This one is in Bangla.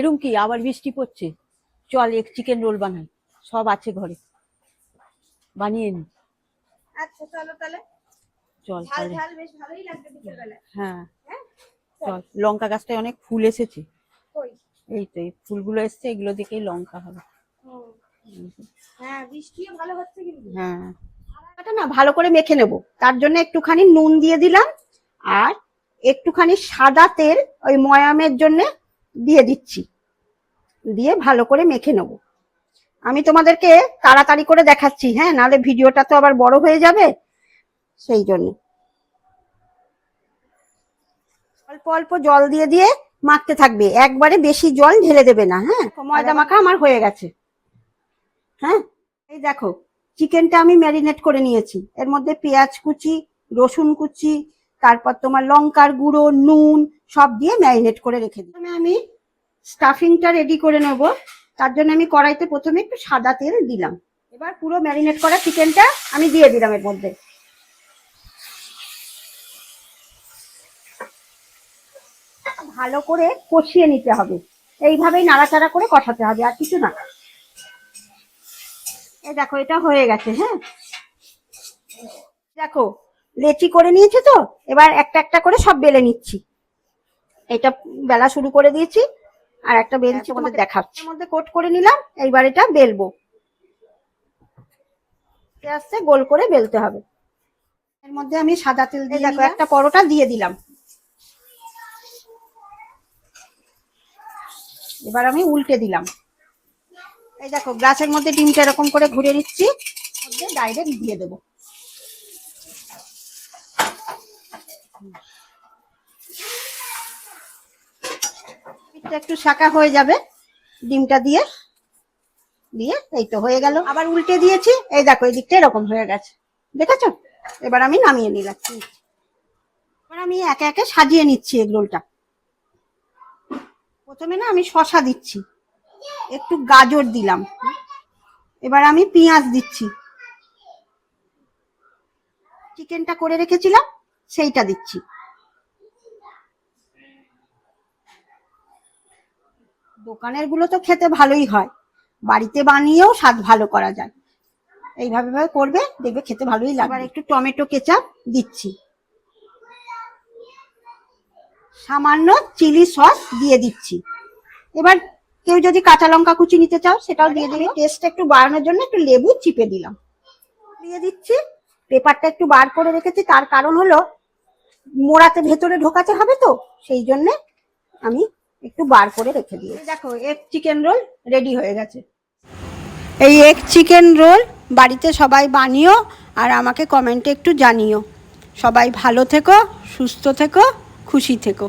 এরকম কি? আবার বৃষ্টি পড়ছে? চল এক চিকেন রোল বানাই। সব আছে ঘরে। বানিয়ে নি। আচ্ছা চলো তাহলে। চল তাহলে। বেশ ভালোই লাগবে বিকেলবেলা হ্যাঁ। হ্যাঁ? চল লঙ্কা গাছটায় অনেক ফুল এসেছে। এই তো এই ফুলগুলো এসছে এগুলো দেখেই লঙ্কা হবে। হ্যাঁ বৃষ্টিও ভালো হচ্ছে কিন্তু। হ্যাঁ। না ভালো করে মেখে নেব। তার জন্য একটুখানি নুন দিয়ে দিলাম আর একটুখানি সাদা তেল ওই ময়ামের জন্য দিয়ে দিচ্ছি। দিয়ে ভালো করে মেখে নেব। আমি তোমাদেরকে তাড়াতাড়ি করে দেখাচ্ছি হ্যাঁ? নাহলে ভিডিওটা তো আবার বড় হয়ে যাবে। সেই জন্য। অল্প অল্প জল দিয়ে দিয়ে মাখতে থাকবে। একবারে বেশি জল ঢেলে দেবে না হ্যাঁ? ময়দা মাখা আমার হয়ে গেছে। হ্যাঁ? এই দেখো চিকেনটা আমি ম্যারিনেট করে নিয়েছি। এর মধ্যে পেঁয়াজ কুচি রসুন কুচি তারপর তোমার লঙ্কার গুঁড়ো নুন সব দিয়ে ম্যারিনেট করে রেখে দিই। আমি স্টাফিংটা রেডি করে নেব। তার জন্য আমি কড়াইতে প্রথমে একটু সাদা তেল দিলাম। এবার পুরো ম্যারিনেট করা চিকেনটা আমি দিয়ে দিলাম এর মধ্যে। ভালো করে কষিয়ে নিতে হবে। এইভাবেই নাড়াচাড়া করে কষাতে হবে, আর কিছু না। এই দেখো, এটা হয়ে গেছে হ্যাঁ? দেখো, লেচি করে নিয়েছে তো? এবার একটা একটা করে সব বেলে নিচ্ছি। এটা বেলা শুরু করে দিয়েছি। আর একটা বেলছি তোমাদের দেখাচ্ছি। এর মধ্যে কোট করে নিলাম এইবার এটা বেলবো। আস্তে আস্তে গোল করে বেলতে হবে। এর মধ্যে আমি সাদা তেল দিয়ে দেখো একটা পরোটা দিয়ে দিলাম। এবার আমি উল্টে দিলাম। এই দেখো গ্লাসের মধ্যে ডিমটা এরকম করে ঘুরে নিচ্ছি মধ্যে ডাইরেক্ট দিয়ে দেবো। পিঠটা একটু শাঁকা হয়ে যাবে। ডিমটা দিয়ে দিয়ে এই তো হয়ে গেল। আবার উল্টে দিয়েছি। এই দেখো, এই দিকটা এরকম হয়ে গেছে। দেখেছ? এবার আমি নামিয়ে নিলাম। এবার আমি একে একে সাজিয়ে নিচ্ছি এগ রোলটা। প্রথমে না আমি শশা দিচ্ছি। একটু গাজর দিলাম। এবার আমি পেঁয়াজ দিচ্ছি। চিকেনটা করে রেখেছিলাম, সেইটা দিচ্ছি। দোকানেরগুলো তো খেতে ভালোই হয়। বাড়িতে বানিয়েও স্বাদ ভালো করা যায়। এইভাবে ভাবে করবে দেখবে খেতে ভালোই লাগবে। এবার একটু টমেটো কেচাপ দিচ্ছি। সামান্য চিলি সস দিয়ে দিচ্ছি। এবার কেউ যদি কাঁচা লঙ্কা কুচি নিতে চাও সেটাও দিয়ে দিবি। টেস্ট একটু বাড়ানোর জন্য একটু লেবু চিপে দিলাম। দিয়ে দিচ্ছি। পেপারটা একটু বার করে রেখেছি। তার কারণ হলো মোড়াতে ভেতরে ঢোকাতে হবে তো সেই জন্য আমি একটু বার করে রেখে দিয়ে দেখো এক চিকেন রোল রেডি হয়ে গেছে। এই এক চিকেন রোল বাড়িতে সবাই বানিও আর আমাকে কমেন্টে একটু জানিও। সবাই ভালো থেকো সুস্থ থেকো খুশি থেকো।